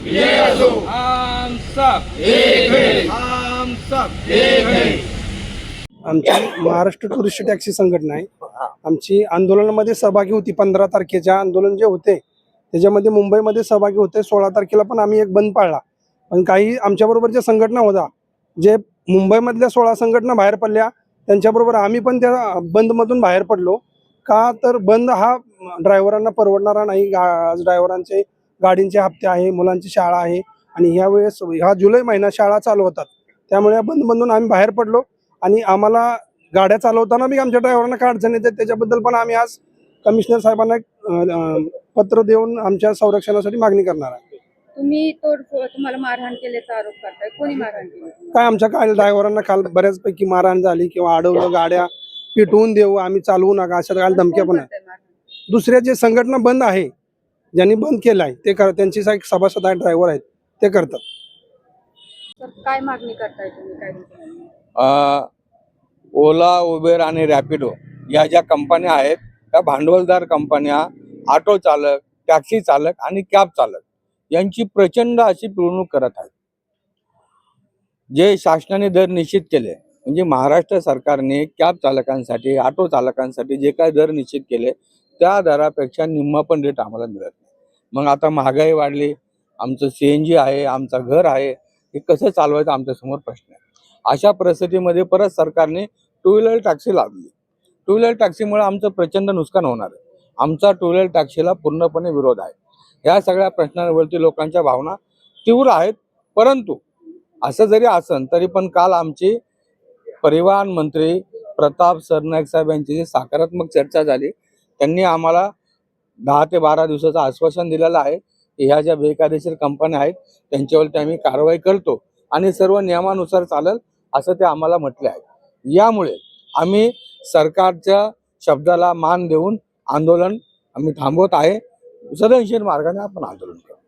हम सब हम सब आमची Maharashtra tourist taxi संघटना आहे. आमची आंदोलनामध्ये सहभागी होती पंधरा तारखेच्या. आंदोलन जे होते त्याच्यामध्ये मुंबईमध्ये सहभागी होते. सोळा तारखेला पण आम्ही एक बंद पाळला. पण काही आमच्याबरोबर ज्या संघटना होत्या जे मुंबईमधल्या सोळा संघटना बाहेर पडल्या त्यांच्याबरोबर आम्ही पण त्या बंदमधून बाहेर पडलो. का तर बंद हा ड्रायव्हरांना परवडणारा नाही. गा आज ड्रायव्हरांचे गाडींचे हप्ते आहे मुलांची शाळा आहे आणि ह्या वेळेस ह्या जुलै महिना शाळा चालू होतात. त्यामुळे या बंदमधून आम्ही बाहेर पडलो आणि आम्हाला गाड्या चालवताना बी आमच्या ड्रायव्हरांना काय अडचण येते त्याच्याबद्दल पण आम्ही आज कमिशनर साहेबांना पत्र देऊन आमच्या संरक्षणासाठी मागणी करणार आहे. तुम्ही तुम्हाला मारहाण केल्याचा आरोप करताय. कोणी मारहाण केली? काय आमच्या काय ड्रायव्हरांना काल बऱ्याचपैकी मारहाण झाली किंवा अडवलं गाड्या पिटवून देऊ आम्ही चालवू नका अशा काल धमक्या पण आहे? दुसऱ्या जे संघटना बंद आहे ज्यांनी बंद केलं आहे ते कर त्यांची एक सभासद आहे ड्रायव्हर आहेत ते करतात. काय मागणी करताय तुम्ही? काय म्हणताय? अ, ओला उबेर आणि रॅपिडो या ज्या कंपन्या आहेत त्या भांडवलदार कंपन्या ऑटो चालक टॅक्सी चालक आणि कॅब चालक यांची प्रचंड अशी पिळवणूक करत आहेत. जे शासनाने दर निश्चित केले म्हणजे महाराष्ट्र सरकारने कॅब चालकांसाठी ऑटो चालकांसाठी जे काय दर निश्चित केले त्या दरापेक्षा निम्मा पण रेट आम्हाला मिळत मग आता महागाई वाढली आमचं सी एन जी आहे आमचं घर आहे हे कसं चालवायचं आमच्यासमोर प्रश्न आहे. अशा परिस्थितीमध्ये परत सरकारने टू व्हीलर टॅक्सी लावली टू व्हीलर टॅक्सीमुळे आमचं प्रचंड नुकसान होणार आहे. आमचा टू व्हीलर टॅक्सीला पूर्णपणे विरोध आहे. या सगळ्या प्रश्नांवरती लोकांच्या भावना तीव्र आहेत परंतु असं जरी असन तरी पण काल आमची परिवहन मंत्री प्रताप सरनाईक साहेब यांची जी सकारात्मक चर्चा झाली त्यांनी आम्हाला दहा ते बारा दिवसाचं आश्वासन दिलेलं आहे की ह्या ज्या बेकायदेशीर कंपन्या आहेत त्यांच्यावरती आम्ही कारवाई करतो आणि सर्व नियमानुसार चालेल असं ते आम्हाला म्हटले आहे. यामुळे आम्ही सरकारच्या शब्दाला मान देऊन आंदोलन आम्ही थांबवत आहे. सदनशील मार्गाने आपण आंदोलन करतो.